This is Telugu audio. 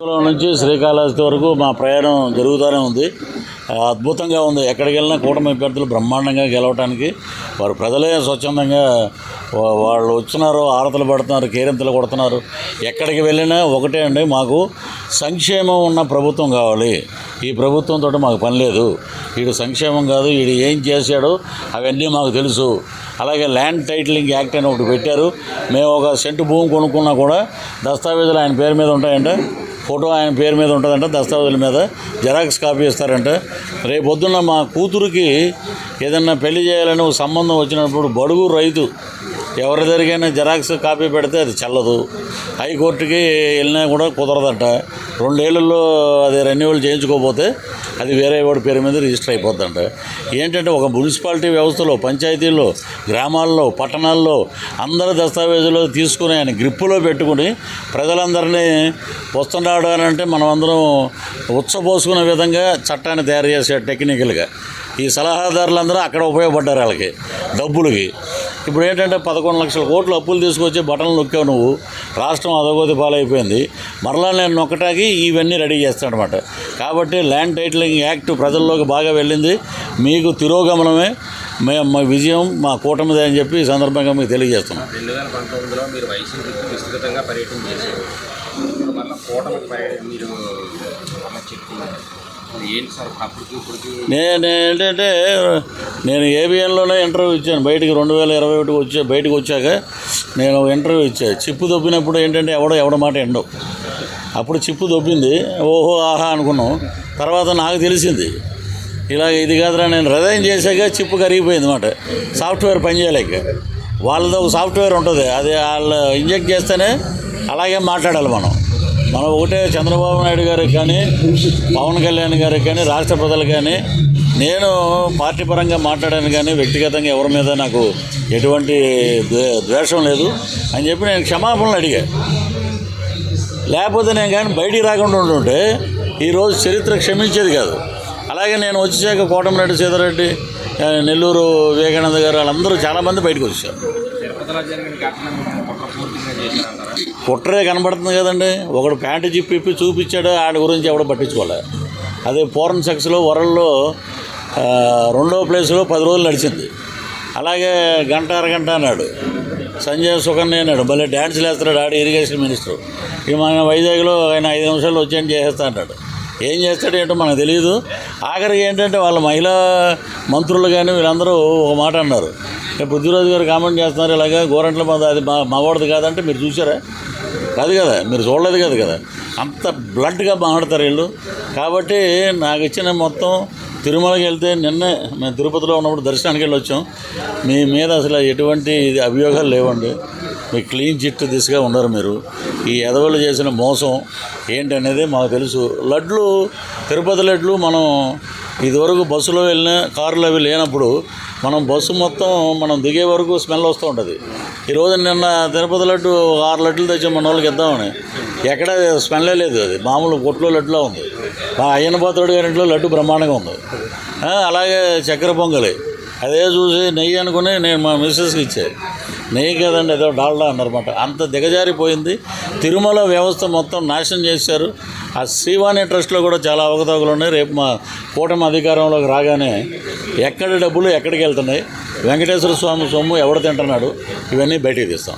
శ్రీకాకుళం నుంచి శ్రీకాళహస్తి వరకు మా ప్రయాణం జరుగుతూనే ఉంది. అద్భుతంగా ఉంది. ఎక్కడికి వెళ్ళినా కూటమి అభ్యర్థులు బ్రహ్మాండంగా గెలవడానికి వారు ప్రజలే స్వచ్ఛందంగా వాళ్ళు వచ్చినారు ఆరతలు పడుతున్నారు కేరింతలు కొడుతున్నారు. ఎక్కడికి వెళ్ళినా ఒకటే అండి మాకు సంక్షేమం ఉన్న ప్రభుత్వం కావాలి. ఈ ప్రభుత్వంతో మాకు పని లేదు. వీడు సంక్షేమం కాదు వీడు ఏం చేశాడో అవన్నీ మాకు తెలుసు. అలాగే ల్యాండ్ టైటిలింగ్ యాక్ట్ అని ఒకటి పెట్టారు. మేము ఒక సెంటు భూమి కొనుక్కున్నా కూడా దస్తావేజులు ఆయన పేరు మీద ఉంటాయంటే. ఫోటో ఆయన పేరు మీద ఉంటుందంట దస్తావేజుల మీద. జెరాక్స్ కాపీ ఇస్తారంట. రేపు పొద్దున్న మా కూతురికి ఏదన్నా పెళ్ళి చేయాలని ఒక సంబంధం వచ్చినప్పుడు బడుగు రైతు ఎవరి దగ్గరికైనా జిరాక్స్ కాపీ పెడితే అది చల్లదు. హైకోర్టుకి వెళ్ళినా కూడా కుదరదంట. రెండేళ్ళలో అది రెన్యువల్ చేయించుకోకపోతే అది వేరే వాడి పేరు మీద రిజిస్టర్ అయిపోద్దంట. ఏంటంటే ఒక మున్సిపాలిటీ వ్యవస్థలో పంచాయతీల్లో గ్రామాల్లో పట్టణాల్లో అందరి దస్తావేజులు తీసుకుని ఆయన గ్రిప్పులో పెట్టుకుని ప్రజలందరినీ వస్తున్నాడు అని అంటే మనం అందరం ఉచ్చబోసుకునే విధంగా చట్టాన్ని తయారు చేసే టెక్నికల్గా ఈ సలహాదారులందరూ అక్కడ ఉపయోగపడ్డారు వాళ్ళకి డబ్బులకి. ఇప్పుడు ఏంటంటే పదకొండు లక్షల కోట్లు అప్పులు తీసుకొచ్చి బటన్లు నొక్కావు నువ్వు. రాష్ట్రం అధోగతి పాలైపోయింది. మరలా నేను నొక్కటానికి ఇవన్నీ రెడీ చేస్తానమాట కాబట్టి ల్యాండ్ టైటిలింగ్ యాక్ట్ ప్రజల్లోకి బాగా వెళ్ళింది. మీకు తిరోగమనమే. మే మా విజయం మా కూటమిదే అని చెప్పి ఈ సందర్భంగా మీకు తెలియజేస్తున్నాం. రెండు వేల పంతొమ్మిదిలో మీరు వైసీపీకి విస్తృతంగా పర్యటన చేశారు. కూటమికి మీరు నేనేంటంటే నేను ఏంటంటే నేను ఏబిఎన్లోనే ఇంటర్వ్యూ ఇచ్చాను. బయటికి రెండు వేల ఇరవై ఒకటికి వచ్చా బయటకు వచ్చాక నేను ఇంటర్వ్యూ ఇచ్చాను చిప్పు దొబ్బినప్పుడు ఏంటంటే ఎవడో ఎవడ మాట ఎండవు అప్పుడు చిప్పు దొబ్బింది. ఓహో ఆహా అనుకున్నాం. తర్వాత నాకు తెలిసింది ఇలా ఇది కాదురా నేను రిజైన్ చేశాక చిప్పు కరిగిపోయింది అనమాట సాఫ్ట్వేర్ పనిచేయలేక వాళ్ళది ఒక సాఫ్ట్వేర్ ఉంటుంది. అది వాళ్ళు ఇంజెక్ట్ చేస్తేనే అలాగే మాట్లాడాలి మనం. మనం ఒకటే చంద్రబాబు నాయుడు గారికి కానీ పవన్ కళ్యాణ్ గారికి కానీ రాష్ట్ర ప్రజలు కానీ నేను పార్టీ పరంగా మాట్లాడాను కానీ వ్యక్తిగతంగా ఎవరి మీద నాకు ఎటువంటి ద్వేషం లేదు అని చెప్పి నేను క్షమాపణలు అడిగా. లేకపోతే నేను కానీ బయటికి రాకుండా ఉంటుంటే ఈరోజు చరిత్ర క్షమించేది కాదు. అలాగే నేను వచ్చేసాక కోటమిరెడ్డి సీతారెడ్డి నెల్లూరు వివేకానంద గారు వాళ్ళందరూ చాలామంది బయటకు వచ్చారు. తిరుపతిలో కుట్రే కనబడుతుంది కదండి. ఒకడు ప్యాంటు జిప్పి ఇప్పి చూపించాడు ఆడి గురించి ఎవడో పట్టించుకోలే. అదే ఫోరన్ సెక్స్లో వరల్డ్లో రెండో ప్లేస్లో పది రోజులు నడిచింది. అలాగే గంట అరగంట అన్నాడు. సంజయ్ సుకన్య అన్నాడు భలే డ్యాన్స్లు వేస్తున్నాడు ఆడు ఇరిగేషన్ మినిస్టర్. ఈ మన వైజాగ్లో ఆయన ఐదు నిమిషాలు వచ్చాయని చేసేస్తా అన్నాడు. ఏం చేస్తాడు ఏంటో మనకు తెలియదు. ఆఖరికి ఏంటంటే వాళ్ళ మహిళా మంత్రులు కానీ వీళ్ళందరూ ఒక మాట అన్నారు. "ఏ, పృథ్వీరాజు గారు కామెంట్ చేస్తున్నారు ఇలాగా గోరంట్ల మంది అది మా మావాడిది కాదంటే మీరు చూసారా కాదు కదా మీరు చూడలేదు కదా కదా. అంత బ్లడ్గా మాట్లాడతారు వీళ్ళు. కాబట్టి నాకు ఇచ్చిన మొత్తం తిరుమలకి వెళ్తే నిన్నే మేము తిరుపతిలో ఉన్నప్పుడు దర్శనానికి వెళ్ళి వచ్చాం. మీ మీద అసలు ఎటువంటి ఇది అభియోగాలు లేవండి. మీ క్లీన్ చిట్ దిశగా ఉండరు మీరు. ఈ ఎదవలు చేసిన మోసం ఏంటనేది మాకు తెలుసు. లడ్లు తిరుపతి లడ్లు మనం ఇదివరకు బస్సులో వెళ్ళిన కారులో అవి లేనప్పుడు మనం బస్సు మొత్తం మనం దిగే వరకు స్మెల్ వస్తూ ఉంటుంది. ఈరోజు నిన్న తిరుపతి లడ్డు ఆరు లడ్లు తెచ్చి మన వాళ్ళకి ఇద్దామని. ఎక్కడ స్మెల్లే లేదు అది. మామూలు కొట్లో లడ్డులో ఉంది. మా అయ్యన పాత్రుడు గారి ఇంట్లో లడ్డు బ్రహ్మాండంగా ఉంది. అలాగే చక్కెర పొంగలి. అదే చూసి నెయ్యి అనుకుని నేను మా మిస్సెస్కి ఇచ్చాను నెయ్యి కదండి ఏదో డాల్డా అన్నారన్నమాట. అంత దిగజారిపోయింది. తిరుమల వ్యవస్థ మొత్తం నాశనం చేశారు. ఆ శ్రీవాణి ట్రస్ట్లో కూడా చాలా అవకతవకలు ఉన్నాయి. రేపు మా కూటమి అధికారంలోకి రాగానే ఎక్కడ డబ్బులు ఎక్కడికి వెళ్తున్నాయి? వెంకటేశ్వర స్వామి సొమ్ము ఎవడు తింటున్నాడు? ఇవన్నీ బయటికి తీస్తాం.